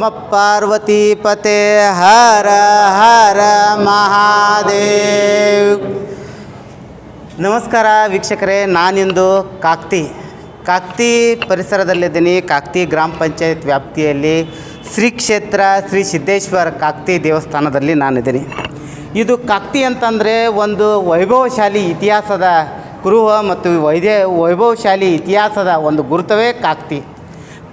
ನಮ ಪಾರ್ವತಿ ಪತೆ ಹರ ಹರ ಮಹಾದೇವ್. ನಮಸ್ಕಾರ ವೀಕ್ಷಕರೇ, ನಾನಿಂದು ಕಾಕ್ತಿ. ಕಾಕ್ತಿ ಪರಿಸರದಲ್ಲಿದ್ದೀನಿ. ಕಾಕ್ತಿ ಗ್ರಾಮ ಪಂಚಾಯತ್ ವ್ಯಾಪ್ತಿಯಲ್ಲಿ ಶ್ರೀ ಕ್ಷೇತ್ರ ಶ್ರೀ ಸಿದ್ದೇಶ್ವರ ಕಾಕ್ತಿ ದೇವಸ್ಥಾನದಲ್ಲಿ ನಾನಿದ್ದೀನಿ. ಇದು ಕಾಕ್ತಿ ಅಂತಂದರೆ ಒಂದು ವೈಭವಶಾಲಿ ಇತಿಹಾಸದ ಗೃಹ ಮತ್ತು ವೈದ್ಯ ವೈಭವಶಾಲಿ ಇತಿಹಾಸದ ಒಂದು ಗುರುತವೇ ಕಾಕ್ತಿ.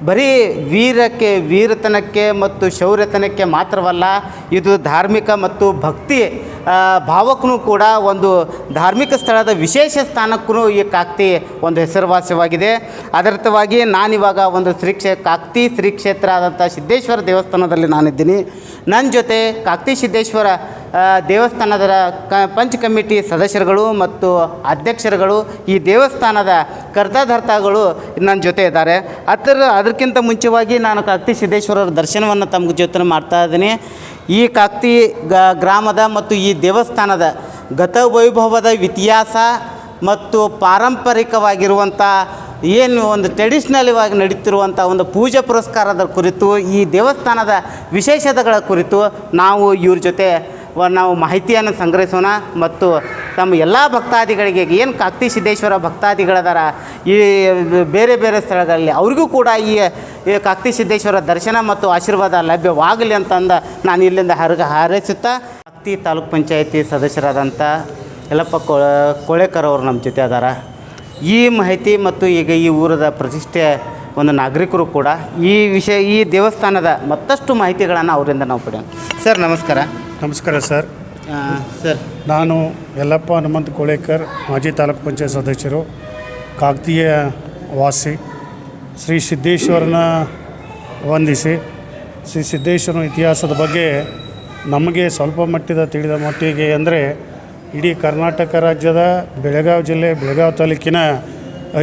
ಬರೀ ವೀರಕ್ಕೆ, ವೀರತನಕ್ಕೆ ಮತ್ತು ಶೌರ್ಯತನಕ್ಕೆ ಮಾತ್ರವಲ್ಲ, ಇದು ಧಾರ್ಮಿಕ ಮತ್ತು ಭಕ್ತಿ ಭಾವಕ್ಕೂ ಕೂಡ ಒಂದು ಧಾರ್ಮಿಕ ಸ್ಥಳದ ವಿಶೇಷ ಸ್ಥಾನಕ್ಕೂ ಈ ಕಾಕ್ತಿ ಒಂದು ಹೆಸರುವಾಸವಾಗಿದೆ ಅದರ್ಥವಾಗಿ ನಾನಿವಾಗ ಒಂದು ಶ್ರೀ ಕ್ಷೇ ಕಾಕ್ತಿ ಶ್ರೀ ಕ್ಷೇತ್ರ ಆದಂಥ ಸಿದ್ದೇಶ್ವರ ದೇವಸ್ಥಾನದಲ್ಲಿ ನಾನಿದ್ದೀನಿ. ನನ್ನ ಜೊತೆ ಕಾಕ್ತಿ ಸಿದ್ದೇಶ್ವರ ದೇವಸ್ಥಾನದ ಕ ಪಂಚ್ ಕಮಿಟಿ ಸದಸ್ಯರುಗಳು ಮತ್ತು ಅಧ್ಯಕ್ಷರುಗಳು, ಈ ದೇವಸ್ಥಾನದ ಕರ್ತಾಧರ್ತಾಗಳು ನನ್ನ ಜೊತೆ ಇದ್ದಾರೆ. ಅದರ, ಅದಕ್ಕಿಂತ ಮುಂಚೆವಾಗಿ ನಾನು ಕಾಕ್ತಿ ಸಿದ್ದೇಶ್ವರರ ದರ್ಶನವನ್ನು ತಮ್ಮ ಜೊತೆ ಮಾಡ್ತಾ ಇದ್ದೀನಿ. ಈ ಕಾಕ್ತಿ ಗ್ರಾಮದ ಮತ್ತು ಈ ದೇವಸ್ಥಾನದ ಗತವೈಭವದ ಇತಿಹಾಸ ಮತ್ತು ಪಾರಂಪರಿಕವಾಗಿರುವಂಥ, ಏನು ಒಂದು ಟ್ರೆಡಿಷ್ನಲಿವಾಗಿ ನಡೀತಿರುವಂಥ ಒಂದು ಪೂಜೆ ಪುರಸ್ಕಾರದ ಕುರಿತು, ಈ ದೇವಸ್ಥಾನದ ವಿಶೇಷತೆಗಳ ಕುರಿತು ನಾವು ಇವ್ರ ಜೊತೆ ನಾವು ಮಾಹಿತಿಯನ್ನು ಸಂಗ್ರಹಿಸೋಣ ಮತ್ತು ತಮ್ಮ ಎಲ್ಲ ಭಕ್ತಾದಿಗಳಿಗೆ ಏನು ಕಾಕ್ತಿ ಸಿದ್ದೇಶ್ವರ ಭಕ್ತಾದಿಗಳದಾರ, ಈ ಬೇರೆ ಬೇರೆ ಸ್ಥಳಗಳಲ್ಲಿ ಅವ್ರಿಗೂ ಕೂಡ ಈ ಕಾಕ್ತಿ ಸಿದ್ದೇಶ್ವರ ದರ್ಶನ ಮತ್ತು ಆಶೀರ್ವಾದ ಲಭ್ಯವಾಗಲಿ ಅಂತಂದ ನಾನು ಇಲ್ಲಿಂದ ಹರಗ ಹಾರೈಸುತ್ತಾ, ಕಾಕ್ತಿ ತಾಲೂಕ್ ಪಂಚಾಯತಿ ಸದಸ್ಯರಾದಂಥ ಯಲ್ಲಪ್ಪ ಕೊಳ, ಕೋಳೇಕರ್ ಅವರು ನಮ್ಮ ಜೊತೆ ಅದಾರ. ಈ ಮಾಹಿತಿ ಮತ್ತು ಈಗ ಈ ಊರದ ಪ್ರತಿಷ್ಠೆ ಒಂದು ನಾಗರಿಕರು ಕೂಡ ಈ ವಿಷಯ, ಈ ದೇವಸ್ಥಾನದ ಮತ್ತಷ್ಟು ಮಾಹಿತಿಗಳನ್ನು ಅವರಿಂದ ನಾವು ಪಡೆಯೋಣ. ಸರ್, ನಮಸ್ಕಾರ. ನಮಸ್ಕಾರ ಸರ್. ಸರ್. ನಾನು ಯಲ್ಲಪ್ಪ ಹನುಮಂತ್ ಕೋಳೇಕರ್ ಮಾಜಿ ತಾಲೂಕು ಪಂಚಾಯತ್ ಸದಸ್ಯರು ಕಾಕತೀಯ ವಾಸಿ ಶ್ರೀ ಸಿದ್ದೇಶ್ವರನ ವಂದಿಸಿ ಶ್ರೀ ಸಿದ್ದೇಶ್ವರನ ಇತಿಹಾಸದ ಬಗ್ಗೆ ನಮಗೆ ಸ್ವಲ್ಪ ಮಟ್ಟದ ತಿಳಿದ ಮಟ್ಟಿಗೆ ಅಂದರೆ ಇಡೀ ಕರ್ನಾಟಕ ರಾಜ್ಯದ ಬೆಳಗಾವಿ ಜಿಲ್ಲೆ ಬೆಳಗಾವಿ ತಾಲೂಕಿನ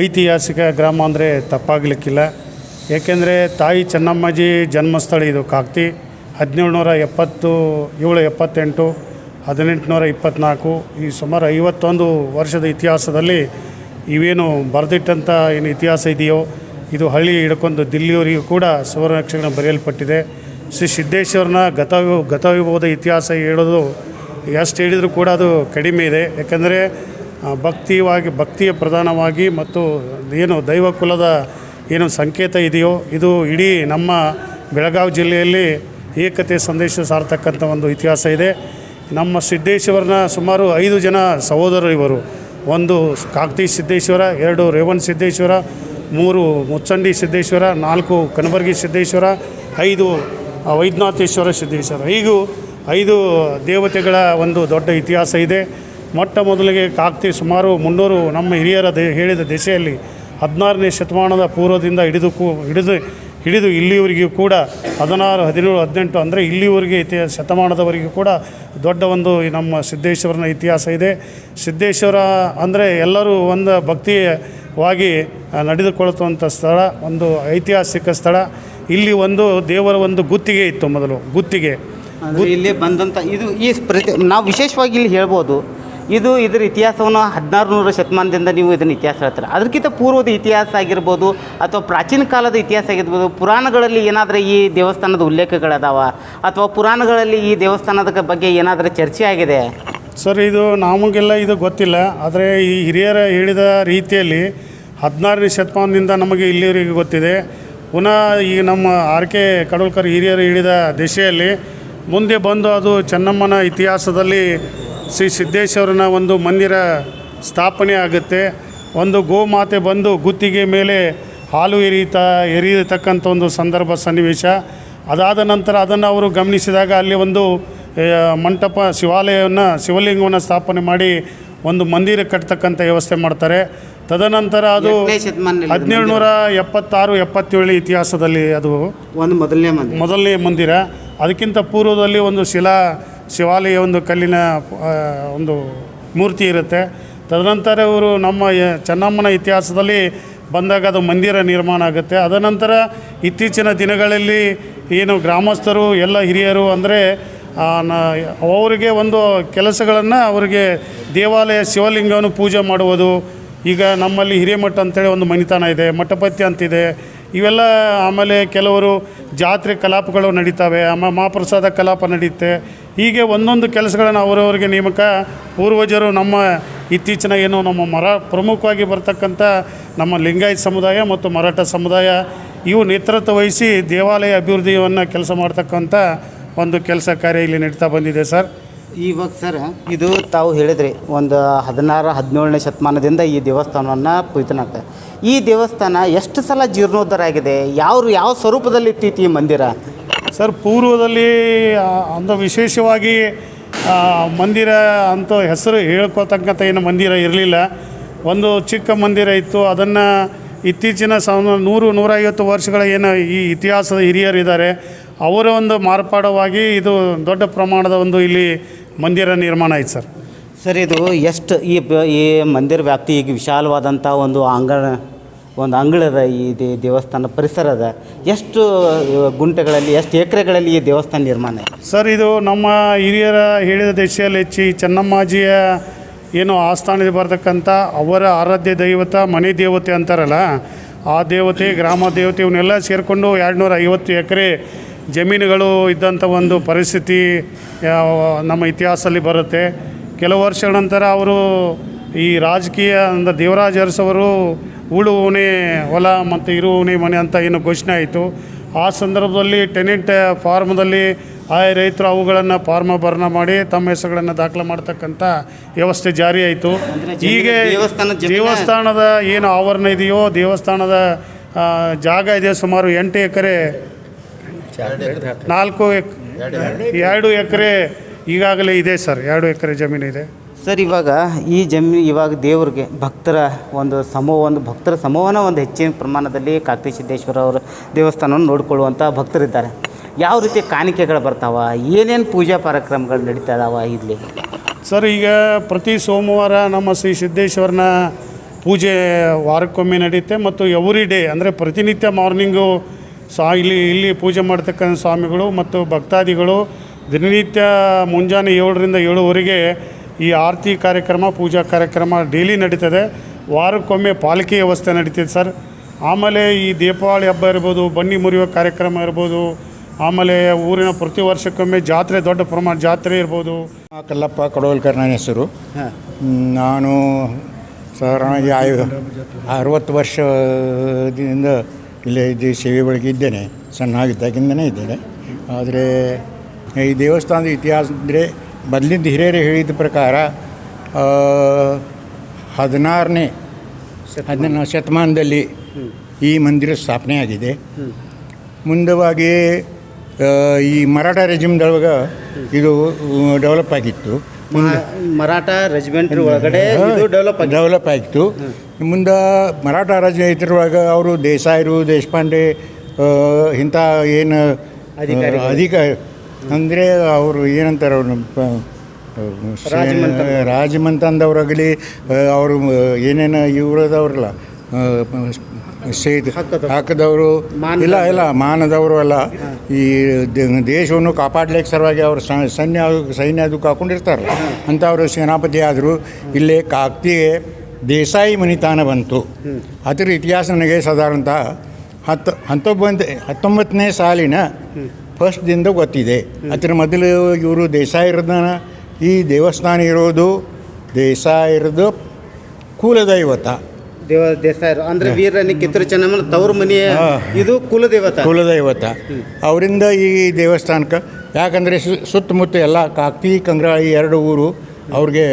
ಐತಿಹಾಸಿಕ ಗ್ರಾಮ ಅಂದರೆ ತಪ್ಪಾಗಲಿಕ್ಕಿಲ್ಲ. ಏಕೆಂದರೆ ತಾಯಿ ಚೆನ್ನಮ್ಮಾಜಿ ಜನ್ಮಸ್ಥಳ ಇದು ಕಾಕ್ತಿ ಹದಿನೇಳುನೂರ ಎಪ್ಪತ್ತು, ಏಳು ಎಪ್ಪತ್ತೆಂಟು ಹದಿನೆಂಟುನೂರ ಇಪ್ಪತ್ತ್ನಾಲ್ಕು ಈ ಸುಮಾರು ಐವತ್ತೊಂದು ವರ್ಷದ ಇತಿಹಾಸದಲ್ಲಿ ಇವೇನು ಬರೆದಿಟ್ಟಂಥ ಏನು ಇತಿಹಾಸ ಇದೆಯೋ, ಇದು ಹಳ್ಳಿ ಹಿಡ್ಕೊಂಡು ದಿಲ್ಲಿಯವರಿಗೂ ಕೂಡ ಸುವರ್ಣಾಕ್ಷರನ ಬರೆಯಲ್ಪಟ್ಟಿದೆ. ಶ್ರೀ ಸಿದ್ದೇಶ್ವರನ ಗತವಿ ಗತವಿಭವದ ಇತಿಹಾಸ ಹೇಳೋದು ಎಷ್ಟು ಹೇಳಿದರೂ ಕೂಡ ಅದು ಕಡಿಮೆ ಇದೆ. ಯಾಕಂದರೆ ಭಕ್ತಿಯಾಗಿ ಭಕ್ತಿಯ ಪ್ರಧಾನವಾಗಿ ಮತ್ತು ಏನು ದೈವಕುಲದ ಏನು ಸಂಕೇತ ಇದೆಯೋ, ಇದು ಇಡೀ ನಮ್ಮ ಬೆಳಗಾವಿ ಜಿಲ್ಲೆಯಲ್ಲಿ ಏಕತೆ ಸಂದೇಶ ಸಾರ್ತಕ್ಕಂಥ ಒಂದು ಇತಿಹಾಸ ಇದೆ. ನಮ್ಮ ಸಿದ್ದೇಶ್ವರನ ಸುಮಾರು ಐದು ಜನ ಸಹೋದರರು ಇವರು. ಒಂದು ಕಾಕ್ತಿ ಸಿದ್ದೇಶ್ವರ, ಎರಡು ರೇವಣ್ ಸಿದ್ದೇಶ್ವರ, ಮೂರು ಮುಚ್ಚಂಡಿ ಸಿದ್ದೇಶ್ವರ, ನಾಲ್ಕು ಕನಬರ್ಗಿ ಸಿದ್ದೇಶ್ವರ, ಐದು ವೈದ್ಯನಾಥೇಶ್ವರ ಸಿದ್ದೇಶ್ವರ. ಹೀಗೂ ಐದು ದೇವತೆಗಳ ಒಂದು ದೊಡ್ಡ ಇತಿಹಾಸ ಇದೆ. ಮೊಟ್ಟ ಮೊದಲಿಗೆ ಕಾಕ್ತಿ ಸುಮಾರು ಮುನ್ನೂರು ನಮ್ಮ ಹಿರಿಯರ ದೇ ಹೇಳಿದ ದೆಸೆಯಲ್ಲಿ ಹದಿನಾರನೇ ಶತಮಾನದ ಪೂರ್ವದಿಂದ ಹಿಡಿದು ಕೂ ಹಿಡಿದು ಹಿಡಿದು ಇಲ್ಲಿವರೆಗೂ ಕೂಡ ಹದಿನಾರು, ಹದಿನೇಳು, ಹದಿನೆಂಟು ಅಂದರೆ ಇಲ್ಲಿವರೆಗೆ ಇತಿಹಾಸ ಶತಮಾನದವರೆಗೂ ಕೂಡ ದೊಡ್ಡ ಒಂದು ನಮ್ಮ ಸಿದ್ದೇಶ್ವರನ ಇತಿಹಾಸ ಇದೆ. ಸಿದ್ದೇಶ್ವರ ಅಂದರೆ ಎಲ್ಲರೂ ಒಂದು ಭಕ್ತಿಯವಾಗಿ ನಡೆದುಕೊಳ್ಳುವಂಥ ಸ್ಥಳ, ಒಂದು ಐತಿಹಾಸಿಕ ಸ್ಥಳ. ಇಲ್ಲಿ ಒಂದು ದೇವರ ಒಂದು ಗುತ್ತಿಗೆ ಇತ್ತು ಮೊದಲು, ಗುತ್ತಿಗೆ. ಇಲ್ಲಿ ಬಂದಂಥ ಇದು ಈ ಪ್ರತಿ ನಾವು ವಿಶೇಷವಾಗಿ ಇಲ್ಲಿ ಹೇಳ್ಬೋದು ಇದು ಇದರ ಇತಿಹಾಸವನ್ನು ಹದಿನಾರು ನೂರು ಶತಮಾನದಿಂದ ನೀವು ಇದನ್ನು ಇತಿಹಾಸ ಹೇಳ್ತಾರೆ. ಅದಕ್ಕಿಂತ ಪೂರ್ವದ ಇತಿಹಾಸ ಆಗಿರ್ಬೋದು ಅಥವಾ ಪ್ರಾಚೀನ ಕಾಲದ ಇತಿಹಾಸ ಆಗಿರ್ಬೋದು, ಪುರಾಣಗಳಲ್ಲಿ ಏನಾದರೂ ಈ ದೇವಸ್ಥಾನದ ಉಲ್ಲೇಖಗಳದಾವ? ಅಥವಾ ಪುರಾಣಗಳಲ್ಲಿ ಈ ದೇವಸ್ಥಾನದ ಬಗ್ಗೆ ಏನಾದರೂ ಚರ್ಚೆ ಆಗಿದೆ? ಸರ್, ಇದು ನಮಗೆಲ್ಲ ಇದು ಗೊತ್ತಿಲ್ಲ. ಆದರೆ ಈ ಹಿರಿಯರ ಹೇಳಿದ ರೀತಿಯಲ್ಲಿ ಹದಿನಾರನೇ ಶತಮಾನದಿಂದ ನಮಗೆ ಇಲ್ಲಿವರೆಗೆ ಗೊತ್ತಿದೆ. ಪುನಃ ಈ ನಮ್ಮ ಆರ್ ಕೆ ಕಡೋಲ್ಕರ್ ಹಿರಿಯರು ಹೇಳಿದ ದಿಶೆಯಲ್ಲಿ ಮುಂದೆ ಬಂದು ಅದು ಚೆನ್ನಮ್ಮನ ಇತಿಹಾಸದಲ್ಲಿ ಶ್ರೀ ಸಿದ್ದೇಶ್ವರನ ಒಂದು ಮಂದಿರ ಸ್ಥಾಪನೆ ಆಗುತ್ತೆ. ಒಂದು ಗೋಮಾತೆ ಬಂದು ಗುತ್ತಿಗೆ ಮೇಲೆ ಹಾಲು ಎರೀತಾ ಎರೀತಕ್ಕಂಥ ಒಂದು ಸಂದರ್ಭ ಸನ್ನಿವೇಶ. ಅದಾದ ನಂತರ ಅದನ್ನು ಅವರು ಗಮನಿಸಿದಾಗ ಅಲ್ಲಿ ಒಂದು ಮಂಟಪ ಶಿವಾಲಯವನ್ನು ಶಿವಲಿಂಗವನ್ನು ಸ್ಥಾಪನೆ ಮಾಡಿ ಒಂದು ಮಂದಿರ ಕಟ್ತಕ್ಕಂಥ ವ್ಯವಸ್ಥೆ ಮಾಡ್ತಾರೆ. ತದನಂತರ ಅದು ಹದಿನೇಳು ನೂರ ಎಪ್ಪತ್ತಾರು ಎಪ್ಪತ್ತೇಳು ಇತಿಹಾಸದಲ್ಲಿ ಅದು ಒಂದು ಮೊದಲನೇ ಮಂದಿ ಮೊದಲನೇ ಮಂದಿರ. ಅದಕ್ಕಿಂತ ಪೂರ್ವದಲ್ಲಿ ಒಂದು ಶಿಲಾ ಶಿವಾಲಯ ಒಂದು ಕಲ್ಲಿನ ಒಂದು ಮೂರ್ತಿ ಇರುತ್ತೆ. ತದನಂತರ ಇವರು ನಮ್ಮ ಚೆನ್ನಮ್ಮನ ಇತಿಹಾಸದಲ್ಲಿ ಬಂದಾಗ ಅದು ಮಂದಿರ ನಿರ್ಮಾಣ ಆಗುತ್ತೆ. ಅದನಂತರ ಇತ್ತೀಚಿನ ದಿನಗಳಲ್ಲಿ ಏನು ಗ್ರಾಮಸ್ಥರು, ಎಲ್ಲ ಹಿರಿಯರು ಅಂದರೆ ಅವರಿಗೆ ಒಂದು ಕೆಲಸಗಳನ್ನು ಅವರಿಗೆ ದೇವಾಲಯ ಶಿವಲಿಂಗವನ್ನು ಪೂಜೆ ಮಾಡುವುದು. ಈಗ ನಮ್ಮಲ್ಲಿ ಹಿರೇಮಠ ಅಂತೇಳಿ ಒಂದು ಮನಿತನ ಇದೆ, ಮಠಪತಿ ಅಂತಿದೆ. ಇವೆಲ್ಲ ಆಮೇಲೆ ಕೆಲವರು ಜಾತ್ರೆ ಕಲಾಪಗಳು ನಡೀತವೆ ಮಹಾಪ್ರಸಾದ ಕಲಾಪ ನಡೆಯುತ್ತೆ ಹೀಗೆ ಒಂದೊಂದು ಕೆಲಸಗಳನ್ನು ಅವರವರಿಗೆ ನೇಮಕ ಪೂರ್ವಜರು ನಮ್ಮ ಇತ್ತೀಚಿನ ಏನು ನಮ್ಮ ಮರ ಪ್ರಮುಖವಾಗಿ ಬರ್ತಕ್ಕಂಥ ನಮ್ಮ ಲಿಂಗಾಯತ್ ಸಮುದಾಯ ಮತ್ತು ಮರಾಠ ಸಮುದಾಯ, ಇವು ನೇತೃತ್ವ ವಹಿಸಿ ದೇವಾಲಯ ಅಭಿವೃದ್ಧಿಯನ್ನು ಕೆಲಸ ಮಾಡ್ತಕ್ಕಂಥ ಒಂದು ಕೆಲಸ ಕಾರ್ಯ ಇಲ್ಲಿ ನಡೀತಾ ಬಂದಿದೆ ಸರ್. ಇವಾಗ ಸರ್, ಇದು ತಾವು ಹೇಳಿದ್ರಿ, ಒಂದು ಹದಿನಾರು, ಹದಿನೇಳನೇ ಶತಮಾನದಿಂದ ಈ ದೇವಸ್ಥಾನವನ್ನು ಪೂಜಿತನಾಗ್ತದೆ ಈ ದೇವಸ್ಥಾನ ಎಷ್ಟು ಸಲ ಜೀರ್ಣೋದ್ಧಾರ ಆಗಿದೆ? ಯಾವ ಯಾವ ಸ್ವರೂಪದಲ್ಲಿ ಇಟ್ಟಿತ್ತು ಈ ಮಂದಿರ? ಸರ್, ಪೂರ್ವದಲ್ಲಿ ಒಂದು ವಿಶೇಷವಾಗಿ ಮಂದಿರ ಅಂತ ಹೆಸರು ಹೇಳ್ಕೊತಕ್ಕಂಥ ಏನು ಮಂದಿರ ಇರಲಿಲ್ಲ. ಒಂದು ಚಿಕ್ಕ ಮಂದಿರ ಇತ್ತು. ಅದನ್ನು ಇತ್ತೀಚಿನ ಸಾವಿರ ನೂರು, ನೂರೈವತ್ತು ವರ್ಷಗಳ ಏನು ಈ ಇತಿಹಾಸದ ಹಿರಿಯರಿದ್ದಾರೆ. ಅವರ ಒಂದು ಮಾರ್ಪಾಡವಾಗಿ ಇದು ದೊಡ್ಡ ಪ್ರಮಾಣದ ಒಂದು ಇಲ್ಲಿ ಮಂದಿರ ನಿರ್ಮಾಣ ಆಯ್ತು ಸರ್ ಸರ್ ಇದು ಎಷ್ಟು ಈ ಬ- ಈ ಮಂದಿರ ವ್ಯಾಪ್ತಿ ಈಗ ವಿಶಾಲವಾದಂಥ ಒಂದು ಅಂಗಣ ಒಂದು ಅಂಗಳದ ಈ ದೇ- ದೇವಸ್ಥಾನ ಪರಿಸರ ಅದ ಎಷ್ಟು ಗುಂಟೆಗಳಲ್ಲಿ ಎಷ್ಟು ಎಕರೆಗಳಲ್ಲಿ ಈ ದೇವಸ್ಥಾನ ನಿರ್ಮಾಣ ಇದೆ? ಸರ್ ಇದು ನಮ್ಮ ಹಿರಿಯರ ಹೇಳಿದ ದೇಶದಲ್ಲಿ ಹೆಚ್ಚಿ ಚೆನ್ನಮ್ಮಾಜಿಯ ಏನು ಆಸ್ಥಾನದಲ್ಲಿ ಬರತಕ್ಕಂಥ ಅವರ ಆರಾಧ್ಯ ದೈವತ ಮನೆ ದೇವತೆ ಅಂತಾರಲ್ಲ ಆ ದೇವತೆ ಗ್ರಾಮ ದೇವತೆ ಇವನ್ನೆಲ್ಲ ಸೇರಿಕೊಂಡು ಎರಡು ನೂರ ಐವತ್ತು ಎಕರೆ ಜಮೀನುಗಳು ಇದ್ದಂಥ ಒಂದು ಪರಿಸ್ಥಿತಿ ನಮ್ಮ ಇತಿಹಾಸದಲ್ಲಿ ಬರುತ್ತೆ. ಕೆಲವು ವರ್ಷಗಳ ನಂತರ ಅವರು ಈ ರಾಜಕೀಯ ಅಂದರೆ ದೇವರಾಜ್ ಅರಸವರು ಉಳುವನೆ ಹೊಲ ಮತ್ತು ಇರುವನೆ ಮನೆ ಅಂತ ಏನು ಘೋಷಣೆ ಆಯಿತು. ಆ ಸಂದರ್ಭದಲ್ಲಿ ಟೆನೆಂಟ್ ಫಾರ್ಮ್ದಲ್ಲಿ ಆ ರೈತರು ಅವುಗಳನ್ನು ಫಾರ್ಮ್ ಭರಣ ಮಾಡಿ ತಮ್ಮ ಹೆಸರುಗಳನ್ನು ದಾಖಲೆ ಮಾಡ್ತಕ್ಕಂಥ ವ್ಯವಸ್ಥೆ ಜಾರಿ ಆಯಿತು. ಹೀಗೆ ದೇವಸ್ಥಾನ ದೇವಸ್ಥಾನದ ಏನು ಆವರಣ ಇದೆಯೋ ದೇವಸ್ಥಾನದ ಜಾಗ ಇದೆ ಸುಮಾರು ಎಂಟು ಎಕರೆ ನಾಲ್ಕು ಎಕ್ ಎರಡು ಎಕರೆ. ಈಗಾಗಲೇ ಇದೆ ಸರ್ ಎರಡು ಎಕರೆ ಜಮೀನು ಇದೆ. ಸರ್ ಇವಾಗ ಈ ಜಮೀನು ಇವಾಗ ದೇವ್ರಿಗೆ ಭಕ್ತರ ಒಂದು ಸಮೂಹ ಒಂದು ಭಕ್ತರ ಸಮೂಹನ ಒಂದು ಹೆಚ್ಚಿನ ಪ್ರಮಾಣದಲ್ಲಿ ಕಾಕತಿ ಸಿದ್ದೇಶ್ವರ ಅವರ ದೇವಸ್ಥಾನವನ್ನು ನೋಡಿಕೊಳ್ಳುವಂಥ ಭಕ್ತರಿದ್ದಾರೆ. ಯಾವ ರೀತಿ ಕಾಣಿಕೆಗಳು ಬರ್ತಾವ? ಏನೇನು ಪೂಜಾ ಕಾರ್ಯಕ್ರಮಗಳು ನಡೀತಾ ಇದಾವ ಇಲ್ಲಿ? ಸರ್ ಈಗ ಪ್ರತಿ ಸೋಮವಾರ ನಮ್ಮ ಶ್ರೀ ಸಿದ್ದೇಶ್ವರನ ಪೂಜೆ ವಾರಕ್ಕೊಮ್ಮೆ ನಡೆಯುತ್ತೆ ಮತ್ತು ಎವ್ರಿ ಡೇ ಅಂದರೆ ಪ್ರತಿನಿತ್ಯ ಮಾರ್ನಿಂಗು ಸಾ ಇಲ್ಲಿ ಇಲ್ಲಿ ಪೂಜೆ ಮಾಡ್ತಕ್ಕಂಥ ಸ್ವಾಮಿಗಳು ಮತ್ತು ಭಕ್ತಾದಿಗಳು ದಿನನಿತ್ಯ ಮುಂಜಾನೆ ಏಳರಿಂದ ಏಳುವರೆಗೆ ಈ ಆರತಿ ಕಾರ್ಯಕ್ರಮ ಪೂಜಾ ಕಾರ್ಯಕ್ರಮ ಡೈಲಿ ನಡೀತದೆ. ವಾರಕ್ಕೊಮ್ಮೆ ಪಾಲಿಕೆ ವ್ಯವಸ್ಥೆ ನಡೀತದೆ ಸರ್. ಆಮೇಲೆ ಈ ದೀಪಾವಳಿ ಹಬ್ಬ ಇರ್ಬೋದು ಬನ್ನಿ ಮುರಿಯುವ ಕಾರ್ಯಕ್ರಮ ಇರ್ಬೋದು ಆಮೇಲೆ ಊರಿನ ಪ್ರತಿ ವರ್ಷಕ್ಕೊಮ್ಮೆ ಜಾತ್ರೆ ದೊಡ್ಡ ಪ್ರಮಾಣ ಜಾತ್ರೆ ಇರ್ಬೋದು. ಕಲ್ಲಪ್ಪ ಕಡೋಲ್ಕರ್ ನನ್ನ ಹೆಸರು. ನಾನು ಸಾಧಾರಣವಾಗಿ ಆಯು ಅರವತ್ತು ವರ್ಷದಿಂದ ಇಲ್ಲೇ ಇದು ಸೇವೆ ಒಳಗೆ ಇದ್ದೇನೆ ಸಣ್ಣಾಗಿದ್ದಾಗಿಂದನೇ ಇದ್ದೇನೆ. ಆದರೆ ಈ ದೇವಸ್ಥಾನದ ಇತಿಹಾಸ ಅಂದರೆ ಮೊದಲಿಂದ ಹಿರಿಯರು ಹೇಳಿದ ಪ್ರಕಾರ ಹದಿನಾರನೇ ಹದಿನ ಶತಮಾನದಲ್ಲಿ ಈ ಮಂದಿರ ಸ್ಥಾಪನೆ ಆಗಿದೆ. ಮುಂದವಾಗಿ ಈ ಮರಾಠ ರೆಜಿಮ್ದೊಳಗೆ ಇದು ಡೆವಲಪ್ ಆಗಿತ್ತು. ಮರಾಠ ರೆಜಿಮೆಂಟ್ ಒಳಗಡೆ ಡೆವಲಪ್ ಡೆವಲಪ್ ಆಯಿತು ಮುಂದೆ ಮರಾಠ ರಾಜ್ಯ ಇದ್ರೊಳಗೆ ಅವರು ದೇಸಾಯರು ದೇಶಪಾಂಡೆ ಇಂಥ ಏನು ಅಧಿಕ ಅಂದರೆ ಅವರು ಏನಂತಾರೆ ಅವರು. ರಾಜಮಂತ. ರಾಜಮಂತಂದವ್ರಾಗಲಿ ಅವರು ಏನೇನು ಇವ್ರದವ್ರಲ್ಲ ಸೇದ್ ಹಾಕದವ್ರು. ಇಲ್ಲ ಇಲ್ಲ ಮಾನದವರು ಅಲ್ಲ. ಈ ದೇಶವನ್ನು ಕಾಪಾಡ್ಲಿಕ್ಕೆ ಸಲುವಾಗಿ ಅವರು ಸೈನ್ಯ ಸೈನ್ಯ ಅದು ಕಾಕೊಂಡಿರ್ತಾರಲ್ಲ ಅಂಥವರು ಸೇನಾಪತಿ ಆದರು ಇಲ್ಲೇ ಕಾಕ್ತಿಗೆ ದೇಸಾಯಿ ಮನಿತಾನ ಬಂತು. ಅದರ ಇತಿಹಾಸ ನನಗೆ ಸಾಧಾರಣತಃ ಹತ್ತು ಹತ್ತೊಂಬತ್ತು ಹತ್ತೊಂಬತ್ತನೇ ಸಾಲಿನ ಫಸ್ಟ್ದಿಂದ ಗೊತ್ತಿದೆ. ಅದರ ಮೊದಲು ಇವರು ದೇಸಾಯಿರದ ಈ ದೇವಸ್ಥಾನ ಇರೋದು ದೇಸಾಯಿರದು ಕುಲದೈವತ. ದೇವ ದೇಸಾಯರು ಅಂದರೆ ವೀರನಿ ಕಿತ್ತೂರು ಚೆನ್ನಮ್ಮನ ತವ್ರ ಮನೆಯ. ಇದು ಕುಲದೇವತ. ಕುಲದೈವತ. ಅವರಿಂದ ಈ ದೇವಸ್ಥಾನಕ್ಕೆ ಯಾಕಂದರೆ ಸುತ್ತಮುತ್ತ ಎಲ್ಲ ಕಾಕ್ತಿ ಕಂಗ್ರಾಳಿ ಎರಡು ಊರು ಅವ್ರಿಗೆ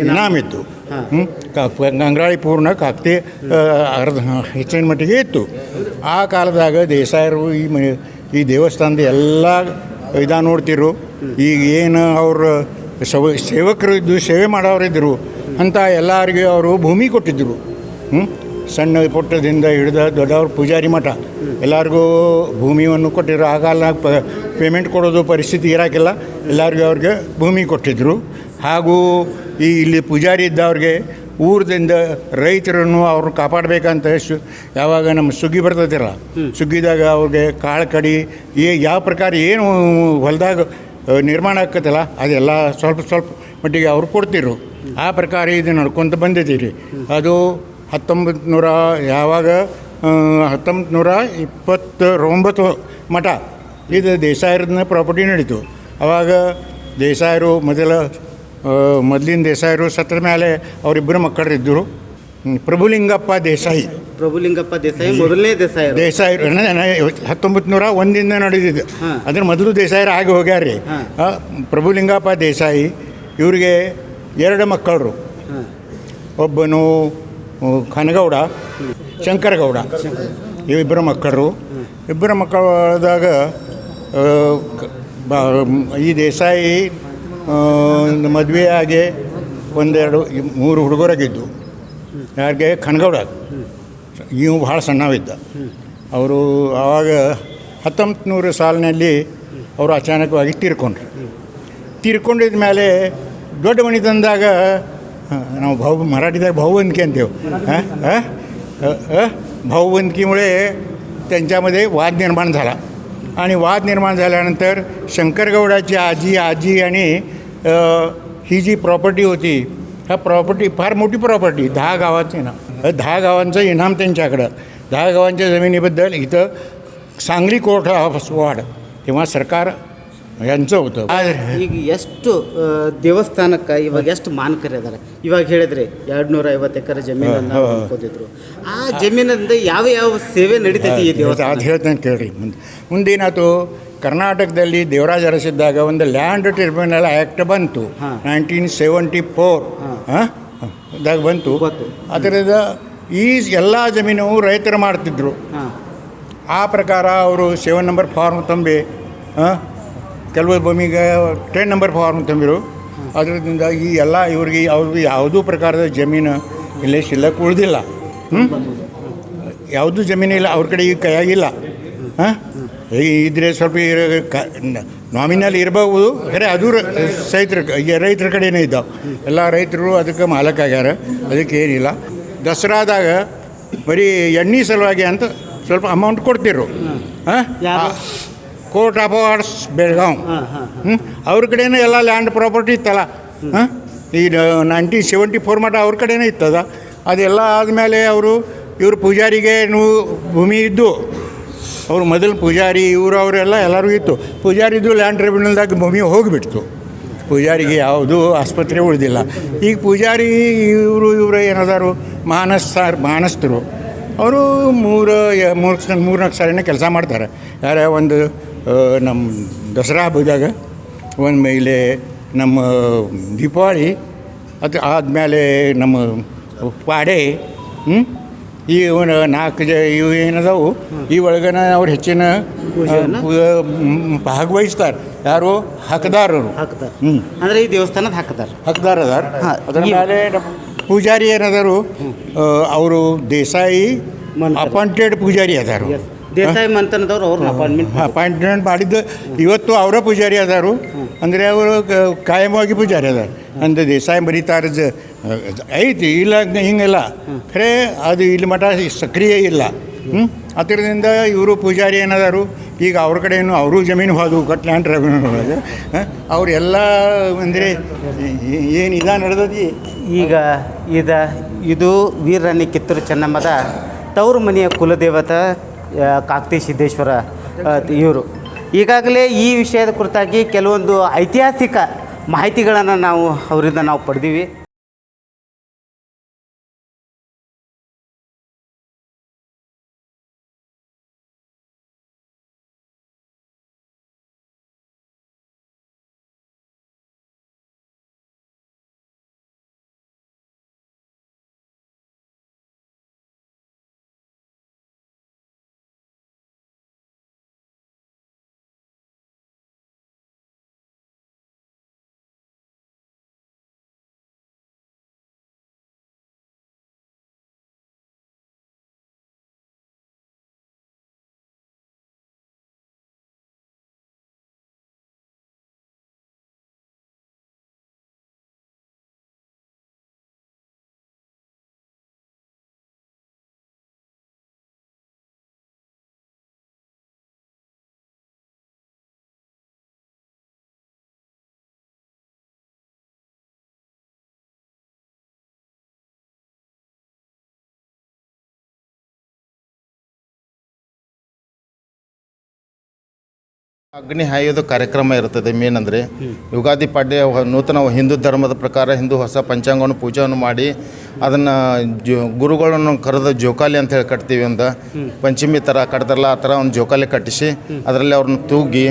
ಇನಾಮಿತ್ತು ಕಂಗ್ರಾಳಿ ಪೂರ್ಣ ಕಾಕ್ತಿ ಅರ್ಧ ಹೆಚ್ಚಿನ ಮಟ್ಟಿಗೆ ಇತ್ತು. ಆ ಕಾಲದಾಗ ದೇಸಾಯರು ಈ ಮ ಈ ದೇವಸ್ಥಾನದ ಎಲ್ಲ ಇದ ನೋಡ್ತಿರು ಈಗ ಏನು ಅವರು ಸವ ಸೇವಕರು ಇದ್ದು ಸೇವೆ ಮಾಡೋರಿದ್ದರು ಅಂತ ಎಲ್ಲರಿಗೆ ಅವರು ಭೂಮಿ ಕೊಟ್ಟಿದ್ದರು ಹ್ಮ್? ಸಣ್ಣ ಪುಟ್ಟದಿಂದ ಹಿಡಿದ ದೊಡ್ಡವ್ರ ಪೂಜಾರಿ ಮಠ. ಎಲ್ಲರಿಗೂ ಭೂಮಿಯನ್ನು ಕೊಟ್ಟಿದ್ರು ಆಗಾಲ ಪ ಪೇಮೆಂಟ್ ಕೊಡೋದು ಪರಿಸ್ಥಿತಿ ಇರೋಕ್ಕಿಲ್ಲ ಎಲ್ಲರಿಗೂ ಅವ್ರಿಗೆ ಭೂಮಿ ಕೊಟ್ಟಿದ್ದರು ಹಾಗೂ ಈ ಇಲ್ಲಿ ಪೂಜಾರಿ ಇದ್ದವ್ರಿಗೆ ಊರದಿಂದ ರೈತರನ್ನು ಅವ್ರನ್ನ ಕಾಪಾಡಬೇಕಂತ ಶು, ಯಾವಾಗ ನಮ್ಮ ಸುಗ್ಗಿ ಬರ್ತದಿರಲ್ಲ ಸುಗ್ಗಿದಾಗ ಅವ್ರಿಗೆ ಕಾಳು ಕಡಿ ಏ, ಯಾವ ಪ್ರಕಾರ ಏನು ಹೊಲದಾಗ ನಿರ್ಮಾಣ ಆಗ್ತದಲ್ಲ ಅದೆಲ್ಲ ಸ್ವಲ್ಪ ಸ್ವಲ್ಪ ಮಟ್ಟಿಗೆ ಅವ್ರು ಕೊಡ್ತಿರು ಆ ಪ್ರಕಾರ ಇದು ನಡ್ಕೊತ ಬಂದಿದ್ದೀರಿ. ಅದು ಹತ್ತೊಂಬತ್ತು ನೂರ ಯಾವಾಗ ಹತ್ತೊಂಬತ್ತು ನೂರ ಇಪ್ಪತ್ತೊಂಬತ್ತು ಮಠ ಇದು ದೇಸಾಯರನ್ನ ಪ್ರಾಪರ್ಟಿ ನಡೀತು. ಆವಾಗ ದೇಸಾಯರು ಮೊದಲ ಮೊದಲಿನ ದೇಸಾಯರು ಸತ್ರ ಮೇಲೆ ಅವರಿಬ್ಬರು ಮಕ್ಕಳಿದ್ದರು ಪ್ರಭುಲಿಂಗಪ್ಪ ದೇಸಾಯಿ. ಪ್ರಭುಲಿಂಗಪ್ಪ ದೇಸಾಯಿ ಮೊದಲನೇ ದೇಸಾಯಿ. ದೇಸಾಯಿ ಹತ್ತೊಂಬತ್ತು ನೂರ ಒಂದಿಂದ ನಡೆದಿದ್ದು. ಅದ್ರ ಮೊದಲು ದೇಸಾಯರು ಆಗಿ ಹೋಗ್ಯಾರ್ರಿ. ಪ್ರಭುಲಿಂಗಪ್ಪ ದೇಸಾಯಿ ಇವರಿಗೆ ಎರಡು ಮಕ್ಕಳು ಒಬ್ಬನು ಖನಗೌಡ ಶಂಕರಗೌಡ. ಇವಿಬ್ಬರು ಮಕ್ಕಳು. ಇಬ್ಬರ ಮಕ್ಕಳಾದಾಗ ಈ ದೇಸಾಯಿ ಮದುವೆ ಆಗಿ ಒಂದೆರಡು ಮೂರು ಹುಡುಗರಾಗಿದ್ದು. ಯಾರಿಗೆ? ಖನಗೌಡ ಇವು ಭಾಳ ಸಣ್ಣವಿದ್ದ. ಅವರು ಆವಾಗ ಹತ್ತೊಂಬತ್ತು ನೂರು ಸಾಲಿನಲ್ಲಿ ಅವರು ಅಚಾನಕವಾಗಿ ತೀರ್ಕೊಂಡ್ರು. ತೀರ್ಕೊಂಡಿದ ಮೇಲೆ ದೊಡ್ಡ ಮನೆ ತಂದಾಗ ನಾವು ಭಾವ ಮರಾಠಿದಾಗ ಭಾऊಬಂದಕಿ ಅಂತೇವೆ. ಹಾಂ भाऊ भाऊबंदकीमुळे त्यांच्यामध्ये वाद निर्माण झाला. आणि वाद निर्माण झाल्यानंतर शंकरगौडाची आजी आजी आणि ही जी प्रॉपर्टी होती ह्या प्रॉपर्टी फार मोठी प्रॉपर्टी दहा गावाचं इनाम. दहा गावांचं इनाम त्यांच्याकडं. दहा गावांच्या जमिनीबद्दल इथं सांगली कोर्ट ऑफ वाढ तेव्हा सरकार ಹೆಂಚ ಈಗ ಎಷ್ಟು ದೇವಸ್ಥಾನಕ್ಕೆ ಇವಾಗ ಎಷ್ಟು ಮಾನಕರಿ ಅದಾರ ಇವಾಗ ಹೇಳಿದ್ರೆ ಎರಡು ನೂರ ಐವತ್ತು ಎಕರೆ ಜಮೀನನ್ನು ಹೊಂದಿದ್ರು ಆ ಜಮೀನಿಂದ ಯಾವ ಯಾವ ಸೇವೆ ನಡೀತೈತಿ ಈ ದೇವಸ್ಥಾನ ಅದು ಹೇಳ್ತೇನೆ ಕೇಳಿರಿ. ಮುಂದೆ ಮುಂದೇನಾಯ್ತು ಕರ್ನಾಟಕದಲ್ಲಿ ದೇವರಾಜ ಅರಸಿದ್ದಾಗ ಒಂದು ಲ್ಯಾಂಡ್ ಟ್ರಿಬ್ಯುನಲ್ ಆ್ಯಕ್ಟ್ ಬಂತು. Nineteen seventy four. ದಾಗ ಬಂತು. ಅದರಿಂದ ಈ ಎಲ್ಲ ಜಮೀನು ರೈತರು ಮಾಡ್ತಿದ್ರು. ಆ ಪ್ರಕಾರ ಅವರು ಸೆವೆನ್ ನಂಬರ್ ಫಾರ್ಮ್ ತಂಬಿ ಹಾಂ ಕೆಲವು ಭೂಮಿಗೆ ಟೆನ್ ನಂಬರ್ ಫಾರ್ಮ್ ತುಂಬಿರು ಅದರಿಂದ ಈ ಎಲ್ಲ ಇವ್ರಿಗೆ ಅವ್ರಿಗೆ ಯಾವುದೂ ಪ್ರಕಾರದ ಜಮೀನು ಇಲ್ಲೇ ಶಿಲ್ಲಕ್ಕೆ ಉಳಿದಿಲ್ಲ. ಹ್ಞೂ ಯಾವುದೂ ಇಲ್ಲ, ಅವ್ರ ಕಡೆ ಈಗ ಕೈಯಾಗಿಲ್ಲ ಹಾಂ? ಇದ್ರೆ ಸ್ವಲ್ಪ ನಾಮಿನಲ್ ಇರಬಹುದು ಖರೆ ಅದು ರೈತರ ರೈತರ ಕಡೆನೇ ಇದ್ದಾವೆ. ಎಲ್ಲ ರೈತರು ಅದಕ್ಕೆ ಮಾಲಕ್ಕಾಗ್ಯಾರ ಅದಕ್ಕೆ ಏನಿಲ್ಲ. ದಸರಾದಾಗ ಬರೀ ಎಣ್ಣೆ ಸಲುವಾಗಿ ಅಂತ ಸ್ವಲ್ಪ ಅಮೌಂಟ್ ಕೊಡ್ತಿರು ಹಾಂ? ಕೋರ್ಟ್ ಆಫ್ ಆರ್ಟ್ಸ್ ಬೆಳಗಾವ್ ಹ್ಞೂ ಅವ್ರ ಕಡೆನೇ ಎಲ್ಲ ಲ್ಯಾಂಡ್ ಪ್ರಾಪರ್ಟಿ ಇತ್ತಲ್ಲ? ಹಾಂ? ಈ ನೈನ್ಟೀನ್ ಸೆವೆಂಟಿ ಫೋರ್ ಮಟ್ಟ ಅವ್ರ ಕಡೆನೇ ಇತ್ತದ? ಅದೆಲ್ಲ ಆದಮೇಲೆ ಅವರು ಇವರು ಪೂಜಾರಿಗೆ ಭೂಮಿ ಇದ್ದು ಅವರು ಮೊದಲು ಪೂಜಾರಿ ಇವರು ಅವರೆಲ್ಲ ಎಲ್ಲರಿಗೂ ಇತ್ತು. ಪೂಜಾರಿದು ಲ್ಯಾಂಡ್ ಟ್ರಿಬ್ಯುನಲ್ದಾಗ ಭೂಮಿ ಹೋಗಿಬಿಡ್ತು. ಪೂಜಾರಿಗೆ ಯಾವುದು ಆಸ್ಪತ್ರೆ ಉಳಿದಿಲ್ಲ. ಈಗ ಪೂಜಾರಿ ಇವರು ಇವರು ಏನದಾರು? ಮಾನಸ್ ಮಾನಸ್ತರು. ಅವರು ಮೂರು ಮೂರು ಮೂರು ನಾಲ್ಕು ಮೂರ್ನಾಲ್ಕು ಸಾರಿನ ಕೆಲಸ ಮಾಡ್ತಾರೆ. ಯಾರ ಒಂದು ನಮ್ಮ ದಸರಾ ಹಬ್ಬದಾಗ ಒಂದು ಮೇಲೆ ನಮ್ಮ ದೀಪಾವಳಿ ಅದು ಆದಮೇಲೆ ನಮ್ಮ ಪಾಡೆ ಈ ಒಂದು ನಾಲ್ಕು ಜ ಇವು ಏನದಾವು? ಈ ಒಳಗನ ಅವ್ರು ಹೆಚ್ಚಿನ? ಭಾಗವಹಿಸ್ತಾರೆ. ಯಾರು? ಹಕ್ದಾರರು. ಹ್ಞೂ ಅಂದ್ರೆ ಈ ದೇವಸ್ಥಾನದ ಹಾಕ್ತಾರೆ ಹಕ್ದಾರ ಅದಾರ. ಅದ್ರ ಮೇಲೆ ಪೂಜಾರಿ ಏನದಾರು ಅವರು ದೇಸಾಯಿ. ಅಪಾಯಿಂಟೆಡ್ ಪೂಜಾರಿ ಅದಾರು. ದೇಸಾಯಿ ಮಂತನದವ್ರು ಅವ್ರನ್ನ ಅಪಾಯಿಂಟ್ಮೆಂಟ್ ಅಪಾಯಿಂಟ್ಮೆಂಟ್ ಮಾಡಿದ್ದು ಇವತ್ತು ಅವರ ಪೂಜಾರಿ ಅದಾರು. ಅಂದರೆ ಅವರು ಕಾಯಮವಾಗಿ ಪೂಜಾರಿ ಅದಾರ. ಅಂದರೆ ದೇಸಾಯಿ ಬರೀತಾರ ಐತಿ ಇಲ್ಲ ಹಿಂಗೆಲ್ಲ. ಖರೆ ಅದು ಇಲ್ಲಿ ಮಠ ಸಕ್ರಿಯ ಇಲ್ಲ. ಹ್ಞೂ ಅದರಿಂದ ಇವರು ಪೂಜಾರಿ ಏನದಾರು ಈಗ ಅವ್ರ ಕಡೆಯನ್ನು ಅವರು ಜಮೀನು ಹೋದವು ಕಟ್ಲ್ಯಾಂಡ್ ರೆವೆನ್ಯೂ ಒಳಗೆ ಅವರೆಲ್ಲ ಅಂದರೆ ಏನು ಇದ ನಡೆದದಿ? ಈಗ ಇದ ಇದು ವೀರರಾಣಿ ಕಿತ್ತೂರು ಚೆನ್ನಮ್ಮದ ತವರು ಮನೆಯ ಕುಲದೇವತ ಕಾಕ್ತಿ ಸಿದ್ದೇಶ್ವರ ಇವರು. ಈಗಾಗಲೇ ಈ ವಿಷಯದ ಕುರಿತಾಗಿ ಕೆಲವೊಂದು ಐತಿಹಾಸಿಕ ಮಾಹಿತಿಗಳನ್ನು ನಾವು ಅವರಿಂದ ನಾವು ಪಡೆದೀವಿ. ಅಗ್ನಿ ಹಾಯೋದು ಕಾರ್ಯಕ್ರಮ ಇರ್ತದೆ ಮೇನ್ ಅಂದರೆ. ಯುಗಾದಿ ಪಾಡ್ಯ ನೂತನ ಹಿಂದೂ ಧರ್ಮದ ಪ್ರಕಾರ ಹಿಂದೂ ಹೊಸ ಪಂಚಾಂಗವನ್ನು ಪೂಜೆಯನ್ನು ಮಾಡಿ, ಅದನ್ನು ಜೋ ಗುರುಗಳನ್ನು ಕರೆದ ಜೋಕಾಲಿ ಅಂತ ಹೇಳಿ ಕಟ್ತೀವಿ ಒಂದು. ಪಂಚಮಿ ಥರ ಕಟ್ತಾರಲ್ಲ ಆ ಥರ ಒಂದು ಜೋಕಾಲಿ ಕಟ್ಟಿಸಿ, ಅದರಲ್ಲಿ ಅವ್ರನ್ನ ತೂಗಿ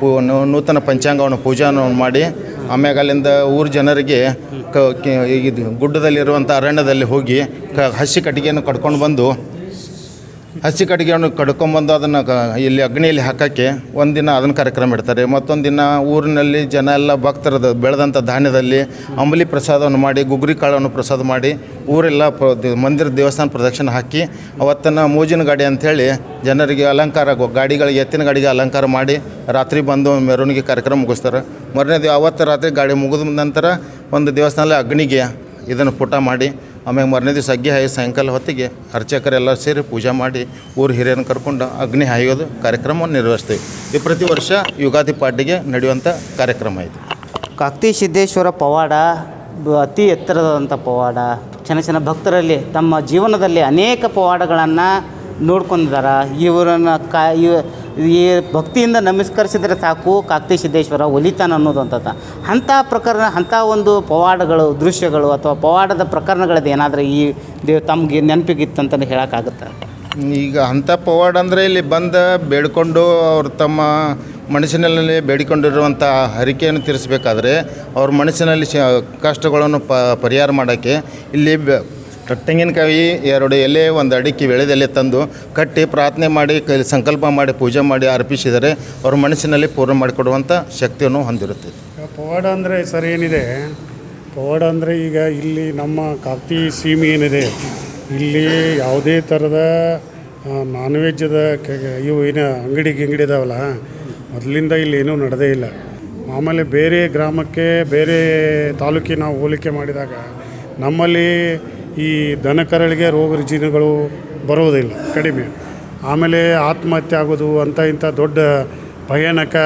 ಪೂ ನೂತನ ಪಂಚಾಂಗವನ್ನು ಪೂಜೆಯನ್ನು ಮಾಡಿ, ಆಮ್ಯಾಗ ಅಲ್ಲಿಂದ ಊರ ಜನರಿಗೆ ಕ ಕೆ- ಇದು ಗುಡ್ಡದಲ್ಲಿರುವಂಥ ಅರಣ್ಯದಲ್ಲಿ ಹೋಗಿ ಕ ಹಸಿ ಕಟ್ಟಿಗೆಯನ್ನು ಕಟ್ಕೊಂಡು ಬಂದು ಹಸಿ ಕಟ್ಟಿಗೆಯನ್ನು ಕಡ್ಕೊಂಬಂದು ಅದನ್ನು ಇಲ್ಲಿ ಅಗ್ನಿಯಲ್ಲಿ ಹಾಕೋಕ್ಕೆ ಒಂದಿನ ಅದನ್ನು ಕಾರ್ಯಕ್ರಮ ಇಡ್ತಾರೆ. ಮತ್ತೊಂದು ದಿನ ಊರಿನಲ್ಲಿ ಜನ ಎಲ್ಲ ಭಕ್ತರದ ಬೆಳೆದಂಥ ಧಾನ್ಯದಲ್ಲಿ ಅಂಬಲಿ ಪ್ರಸಾದವನ್ನು ಮಾಡಿ, ಗುಗ್ರಿ ಕಾಳನ್ನು ಪ್ರಸಾದ ಮಾಡಿ, ಊರೆಲ್ಲ ಪ್ರ ಮಂದಿರ ದೇವಸ್ಥಾನ ಪ್ರದಕ್ಷಿಣೆ ಹಾಕಿ ಅವತ್ತನ್ನು ಮೂಜಿನ ಗಾಡಿ ಅಂಥೇಳಿ ಜನರಿಗೆ ಅಲಂಕಾರ ಗಾಡಿಗಳಿಗೆ, ಎತ್ತಿನ ಗಾಡಿಗೆ ಅಲಂಕಾರ ಮಾಡಿ ರಾತ್ರಿ ಬಂದು ಮೆರವಣಿಗೆ ಕಾರ್ಯಕ್ರಮ ಮುಗಿಸ್ತಾರೆ. ಮರನೇ ಅವತ್ತು ರಾತ್ರಿ ಗಾಡಿ ಮುಗಿದ ನಂತರ ಒಂದು ದೇವಸ್ಥಾನದಲ್ಲಿ ಅಗ್ನಿಗೆ ಇದನ್ನು ಪುಟ ಮಾಡಿ ಆಮೇಲೆ ಮರನೇ ದಿವಸ ಅಗ್ಗಿ ಹಾಯಿ ಸಾಯಂಕಾಲ ಹೊತ್ತಿಗೆ ಅರ್ಚಕರೆಲ್ಲ ಸೇರಿ ಪೂಜೆ ಮಾಡಿ ಊರು ಹಿರಿಯರನ್ನು ಕರ್ಕೊಂಡು ಅಗ್ನಿ ಹಾಯೋದು ಕಾರ್ಯಕ್ರಮವನ್ನು ನಿರ್ವಹಿಸ್ತೀವಿ. ಇದು ಪ್ರತಿ ವರ್ಷ ಯುಗಾದಿ ಪಾಡ್ಯಗೆ ನಡೆಯುವಂಥ ಕಾರ್ಯಕ್ರಮ ಇದು. ಕಾಕ್ತಿ ಸಿದ್ದೇಶ್ವರ ಪವಾಡ ಅತಿ ಎತ್ತರದಂಥ ಪವಾಡ. ಚೆನ್ನ ಚೆನ್ನ ಭಕ್ತರಲ್ಲಿ ತಮ್ಮ ಜೀವನದಲ್ಲಿ ಅನೇಕ ಪವಾಡಗಳನ್ನು ನೋಡ್ಕೊಂಡಿದ್ದಾರೆ ಇವರನ್ನು ಕಾ ಈ ಭಕ್ತಿಯಿಂದ ನಮಸ್ಕರಿಸಿದರೆ ಸಾಕು, ಕಾಕ್ತಿ ಸಿದ್ದೇಶ್ವರ ಒಲಿತಾನ ಅನ್ನೋದು ಅಂತದ. ಅಂಥ ಪ್ರಕರಣ, ಅಂಥ ಒಂದು ಪವಾಡಗಳು, ದೃಶ್ಯಗಳು ಅಥವಾ ಪವಾಡದ ಪ್ರಕರಣಗಳದ್ದು ಏನಾದರೂ ಈ ದೇವ್ ತಮಗೆ ನೆನಪಿಗಿತ್ತಂತಲೇ ಹೇಳೋಕ್ಕಾಗುತ್ತೆ? ಈಗ ಅಂಥ ಪವಾಡ ಅಂದರೆ ಇಲ್ಲಿ ಬಂದ ಬೇಡಿಕೊಂಡು ಅವ್ರು ತಮ್ಮ ಮನಸ್ಸಿನಲ್ಲಿ ಬೇಡಿಕೊಂಡಿರುವಂಥ ಹರಿಕೆಯನ್ನು ತೀರಿಸಬೇಕಾದ್ರೆ ಅವ್ರ ಮನಸ್ಸಿನಲ್ಲಿ ಕಷ್ಟಗಳನ್ನು ಪರಿಹಾರ ಮಾಡೋಕ್ಕೆ ಇಲ್ಲಿ ತೆಂಗಿನಕಾಯಿ ಎರಡು ಎಲೆ ಒಂದು ಅಡಿಕೆ ಎಳೆ ತಂದು ಕಟ್ಟಿ ಪ್ರಾರ್ಥನೆ ಮಾಡಿ ಕೈ ಸಂಕಲ್ಪ ಮಾಡಿ ಪೂಜೆ ಮಾಡಿ ಅರ್ಪಿಸಿದರೆ ಅವ್ರ ಮನಸ್ಸಿನಲ್ಲಿ ಪೂರ್ಣ ಮಾಡಿಕೊಡುವಂಥ ಶಕ್ತಿಯನ್ನು ಹೊಂದಿರುತ್ತೆ. ಪವಾಡ ಅಂದರೆ ಸರ್ ಏನಿದೆ? ಪವಾಡ ಅಂದರೆ ಈಗ ಇಲ್ಲಿ ನಮ್ಮ ಕಾಕ್ತಿ ಸೀಮೆ ಏನಿದೆ? ಇಲ್ಲಿ ಯಾವುದೇ ಥರದ ನಾನ್ ವೆಜ್ಜದ ಇವು ಏನು ಅಂಗಡಿ ಗಿಂಗಡಿ ಇದಾವಲ್ಲ? ಮೊದಲಿಂದ ಇಲ್ಲಿ ಏನೂ ನಡೆದೇ ಇಲ್ಲ. ಆಮೇಲೆ ಬೇರೆ ಗ್ರಾಮಕ್ಕೆ, ಬೇರೆ ತಾಲೂಕಿನ ಹೋಲಿಕೆ ಮಾಡಿದಾಗ ನಮ್ಮಲ್ಲಿ ಈ ದನಕರಳಿಗೆ ರೋಗ ರುಜಿನಗಳು ಬರೋದಿಲ್ಲ ಕಡಿಮೆ. ಆಮೇಲೆ ಆತ್ಮಹತ್ಯೆ ಆಗೋದು ಅಂತ ಇಂಥ ದೊಡ್ಡ ಭಯಾನಕ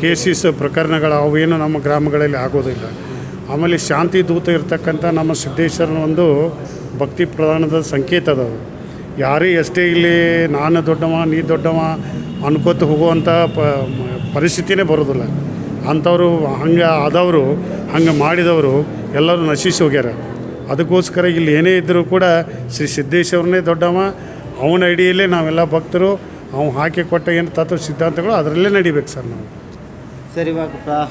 ಕೇಸಿಸ್ ಪ್ರಕರಣಗಳು ಅವೇನು ನಮ್ಮ ಗ್ರಾಮಗಳಲ್ಲಿ ಆಗೋದಿಲ್ಲ. ಆಮೇಲೆ ಶಾಂತಿ ದೂತ ಇರ್ತಕ್ಕಂಥ ನಮ್ಮ ಸಿದ್ದೇಶ್ವರನ ಒಂದು ಭಕ್ತಿ ಪ್ರಧಾನದ ಸಂಕೇತ ಅದು. ಯಾರೇ ಎಷ್ಟೇ ಇಲ್ಲಿ ನಾನು ದೊಡ್ಡವ, ನೀ ದೊಡ್ಡವ ಅನ್ಕೋತ ಹೋಗುವಂಥ ಪ, ಪರಿಸ್ಥಿತಿನೇ ಬರೋದಿಲ್ಲ. ಅಂಥವರು ಹಂಗೆ ಆದವರು, ಹಂಗೆ ಮಾಡಿದವರು ಎಲ್ಲರೂ ನಶಿಸಿ ಹೋಗ್ಯಾರ. ಅದಕ್ಕೋಸ್ಕರ ಇಲ್ಲಿ ಏನೇ ಇದ್ದರೂ ಕೂಡ ಶ್ರೀ ಸಿದ್ದೇಶ್ವರನೇ ದೊಡ್ಡವ ಅವನ ಅಡಿಯಲ್ಲೇ ನಾವೆಲ್ಲ ಭಕ್ತರು ಅವ್ನು ಹಾಕಿ ಕೊಟ್ಟ ಏನು ತತ್ವ ಸಿದ್ಧಾಂತಗಳು ಅದರಲ್ಲೇ ನಡಿಬೇಕು ಸರ್ ನಾವು. ಸರ್ ಇವಾಗ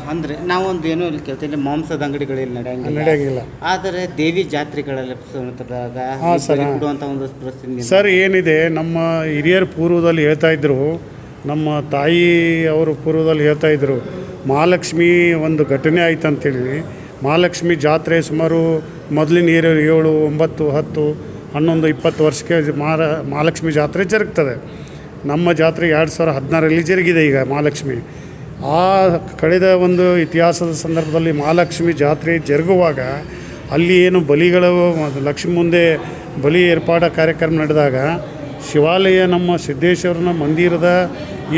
ಅಂದರೆ ನಾವೊಂದು ಏನೋ ಇಲ್ಲಿ ಕೇಳ್ತೀವಿ ಮಾಂಸದ ಅಂಗಡಿಗಳಲ್ಲಿ ನಡೆಯಂಗಿಲ್ಲ. ನಡೆಯಂಗಿಲ್ಲ. ಆದರೆ ದೇವಿ ಜಾತ್ರೆಗಳಲ್ಲಿ. ಕೊಡುವಂಥ ಒಂದು ಪ್ರಸಿದ್ಧಿ ಸರ್ ಏನಿದೆ ನಮ್ಮ ಹಿರಿಯರ ಪೂರ್ವದಲ್ಲಿ ಹೇಳ್ತಾ ಇದ್ರು ನಮ್ಮ ತಾಯಿ ಅವರು ಪೂರ್ವದಲ್ಲಿ ಹೇಳ್ತಾ ಇದ್ರು ಮಹಾಲಕ್ಷ್ಮಿ ಒಂದು ಘಟನೆ ಆಯ್ತು ಅಂತೇಳಿ ಮಹಾಲಕ್ಷ್ಮಿ ಜಾತ್ರೆ ಸುಮಾರು ಮೊದಲಿನ ಏಳು ಏಳು, ಒಂಬತ್ತು, ಹತ್ತು, ಹನ್ನೊಂದು, ಇಪ್ಪತ್ತು ವರ್ಷಕ್ಕೆ ಮಹಾರ, ಮಹಾಲಕ್ಷ್ಮಿ ಜಾತ್ರೆ ಜರುಗ್ತದೆ. ನಮ್ಮ ಜಾತ್ರೆ ಎರಡು ಸಾವಿರ ಹದಿನಾರರಲ್ಲಿ ಜರುಗಿದೆ ಈಗ ಮಹಾಲಕ್ಷ್ಮಿ. ಆ ಕಳೆದ ಒಂದು ಇತಿಹಾಸದ ಸಂದರ್ಭದಲ್ಲಿ ಮಹಾಲಕ್ಷ್ಮಿ ಜಾತ್ರೆ ಜರುಗುವಾಗ ಅಲ್ಲಿ ಏನು ಬಲಿಗಳು, ಲಕ್ಷ್ಮಿ ಮುಂದೆ ಬಲಿ ಏರ್ಪಾಡ ಕಾರ್ಯಕ್ರಮ ನಡೆದಾಗ ಶಿವಾಲಯ ನಮ್ಮ ಸಿದ್ದೇಶ್ವರನ ಮಂದಿರದ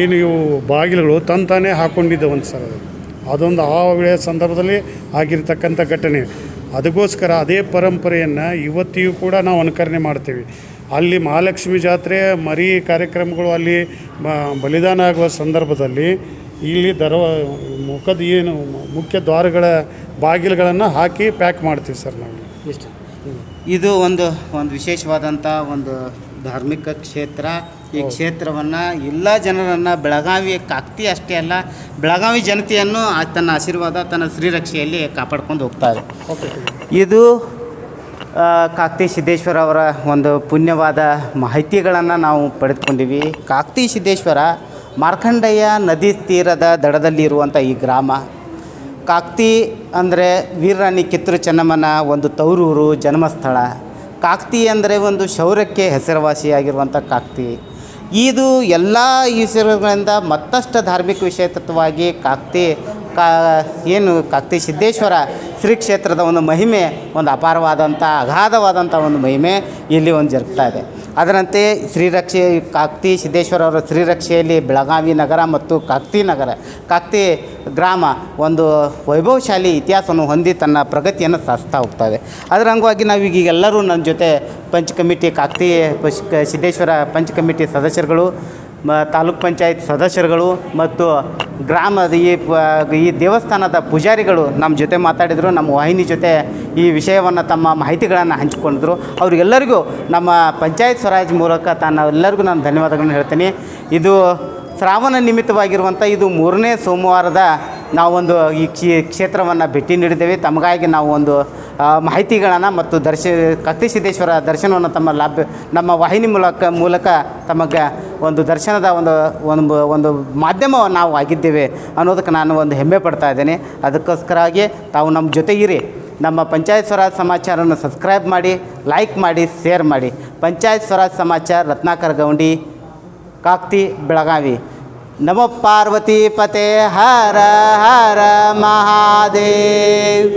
ಏನು ಇವು ಬಾಗಿಲುಗಳು ತಂತಾನೇ ಹಾಕ್ಕೊಂಡಿದ್ದ ಒಂದು ಸರ್ ಅದು. ಅದೊಂದು ಆ ಸಂದರ್ಭದಲ್ಲಿ ಆಗಿರ್ತಕ್ಕಂಥ ಘಟನೆ. ಅದಕ್ಕೋಸ್ಕರ ಅದೇ ಪರಂಪರೆಯನ್ನು ಇವತ್ತಿಗೂ ಕೂಡ ನಾವು ಅನುಕರಣೆ ಮಾಡ್ತೀವಿ. ಅಲ್ಲಿ ಮಹಾಲಕ್ಷ್ಮಿ ಜಾತ್ರೆ, ಮರಿ ಕಾರ್ಯಕ್ರಮಗಳು ಅಲ್ಲಿ ಬಲಿದಾನ ಆಗುವ ಸಂದರ್ಭದಲ್ಲಿ ಇಲ್ಲಿ ದರ ಮುಖದ ಏನು ಮುಖ್ಯ ದ್ವಾರಗಳ ಬಾಗಿಲುಗಳನ್ನು ಹಾಕಿ ಪ್ಯಾಕ್ ಮಾಡ್ತೀವಿ ಸರ್ ನಾವು. ಇಷ್ಟು ಇದು ಒಂದು ಒಂದು ವಿಶೇಷವಾದಂಥ ಒಂದು ಧಾರ್ಮಿಕ ಕ್ಷೇತ್ರ ಈ ಕ್ಷೇತ್ರವನ್ನು ಎಲ್ಲ ಜನರನ್ನು ಬೆಳಗಾವಿ ಕಾಕ್ತಿ ಅಷ್ಟೇ ಅಲ್ಲ ಬೆಳಗಾವಿ ಜನತೆಯನ್ನು ತನ್ನ ಆಶೀರ್ವಾದ ತನ್ನ ಶ್ರೀರಕ್ಷೆಯಲ್ಲಿ ಕಾಪಾಡ್ಕೊಂಡು ಹೋಗ್ತಾರೆ ಇದು. ಕಾಕ್ತಿ ಸಿದ್ದೇಶ್ವರ ಅವರ ಒಂದು ಪುಣ್ಯವಾದ ಮಾಹಿತಿಗಳನ್ನು ನಾವು ಪಡೆದುಕೊಂಡಿವಿ. ಕಾಕ್ತಿ ಸಿದ್ದೇಶ್ವರ ಮಾರ್ಕಂಡಯ್ಯ ನದಿ ತೀರದ ದಡದಲ್ಲಿ ಇರುವಂಥ ಈ ಗ್ರಾಮ. ಕಾಕ್ತಿ ಅಂದರೆ ವೀರರಾಣಿ ಕಿತ್ತೂರು ಚೆನ್ನಮ್ಮನ ಒಂದು ತೌರೂರು ಜನ್ಮಸ್ಥಳ. ಕಾಕ್ತಿ ಅಂದರೆ ಒಂದು ಶೌರ್ಯಕ್ಕೆ ಹೆಸರುವಾಸಿಯಾಗಿರುವಂಥ ಕಾಕ್ತಿ. ಇದು ಎಲ್ಲ ಈಶ್ವರಗಳಿಂದ ಮತ್ತಷ್ಟು ಧಾರ್ಮಿಕ ವಿಷಯ ತತ್ವವಾಗಿ ಕಾಕ್ತಿ ಕಾ ಏನು ಕಾಕ್ತಿ ಸಿದ್ದೇಶ್ವರ ಶ್ರೀ ಕ್ಷೇತ್ರದ ಒಂದು ಮಹಿಮೆ, ಒಂದು ಅಪಾರವಾದಂಥ, ಅಗಾಧವಾದಂಥ ಒಂದು ಮಹಿಮೆ ಇಲ್ಲಿ ಒಂದು ಜರುಗ್ತಾ ಇದೆ. ಅದರಂತೆ ಶ್ರೀರಕ್ಷೆ ಕಾಕ್ತಿ ಸಿದ್ದೇಶ್ವರ ಅವರ ಶ್ರೀರಕ್ಷೆಯಲ್ಲಿ ಬೆಳಗಾವಿ ನಗರ ಮತ್ತು ಕಾಕ್ತಿ ನಗರ ಕಾಕ್ತಿ ಗ್ರಾಮ ಒಂದು ವೈಭವಶಾಲಿ ಇತಿಹಾಸವನ್ನು ಹೊಂದಿ ತನ್ನ ಪ್ರಗತಿಯನ್ನು ಸಾಧಿಸ್ತಾ ಹೋಗ್ತಾ ಇದೆ. ಅದರ ಅಂಗವಾಗಿ ನಾವೀಗ ಎಲ್ಲರೂ ನನ್ನ ಜೊತೆ ಪಂಚ ಕಮಿಟಿ ಕಾಕ್ತಿ ಸಿದ್ದೇಶ್ವರ ಪಂಚ ಕಮಿಟಿ ಸದಸ್ಯರುಗಳು ಮ, ತಾಲೂಕ್ ಪಂಚಾಯತ್ ಸದಸ್ಯರುಗಳು ಮತ್ತು ಗ್ರಾಮದ ಈ ಈ ದೇವಸ್ಥಾನದ ಪೂಜಾರಿಗಳು ನಮ್ಮ ಜೊತೆ ಮಾತಾಡಿದರು, ನಮ್ಮ ವಾಹಿನಿ ಜೊತೆ ಈ ವಿಷಯವನ್ನು ತಮ್ಮ ಮಾಹಿತಿಗಳನ್ನು ಹಂಚಿಕೊಂಡಿದ್ರು. ಅವ್ರಿಗೆಲ್ಲರಿಗೂ ನಮ್ಮ ಪಂಚಾಯತ್ ಸ್ವರಾಜ್ ಮೂಲಕ ತಾನು ಎಲ್ಲರಿಗೂ ನಾನು ಧನ್ಯವಾದಗಳನ್ನು ಹೇಳ್ತೀನಿ. ಇದು ಶ್ರಾವಣ ನಿಮಿತ್ತವಾಗಿರುವಂಥ ಇದು ಮೂರನೇ ಸೋಮವಾರದ ನಾವೊಂದು ಈ ಕ್ಷೇ, ಕ್ಷೇತ್ರವನ್ನು ಭೇಟಿ ನೀಡಿದ್ದೇವೆ. ತಮಗಾಗಿ ನಾವು ಒಂದು ಮಾಹಿತಿಗಳನ್ನು ಮತ್ತು ದರ್ಶ ಕತ್ತಿ ಸಿದ್ದೇಶ್ವರ ದರ್ಶನವನ್ನು ತಮ್ಮ ಲಾಭ, ನಮ್ಮ ವಾಹಿನಿ ಮೂಲಕ ಮೂಲಕ ತಮಗೆ ಒಂದು ದರ್ಶನದ ಒಂದು ಒಂದು ಒಂದು ಮಾಧ್ಯಮ ನಾವು ಆಗಿದ್ದೇವೆ ಅನ್ನೋದಕ್ಕೆ ನಾನು ಒಂದು ಹೆಮ್ಮೆ ಪಡ್ತಾ ಇದ್ದೇನೆ. ಅದಕ್ಕೋಸ್ಕರವಾಗಿ ತಾವು ನಮ್ಮ ಜೊತೆಗಿರಿ. ನಮ್ಮ ಪಂಚಾಯತ್ ಸ್ವರಾಜ್ ಸಮಾಚಾರವನ್ನು ಸಬ್ಸ್ಕ್ರೈಬ್ ಮಾಡಿ, ಲೈಕ್ ಮಾಡಿ, ಶೇರ್ ಮಾಡಿ. ಪಂಚಾಯತ್ ಸ್ವರಾಜ್ ಸಮಾಚಾರ, ರತ್ನಾಕರ್ ಗೌಂಡಿ, ಕಾಕ್ತಿ, ಬೆಳಗಾವಿ. ನಮ ಪಾರ್ವತಿ ಪತೆ, ಹರ ಹರ ಮಹಾದೇವ್.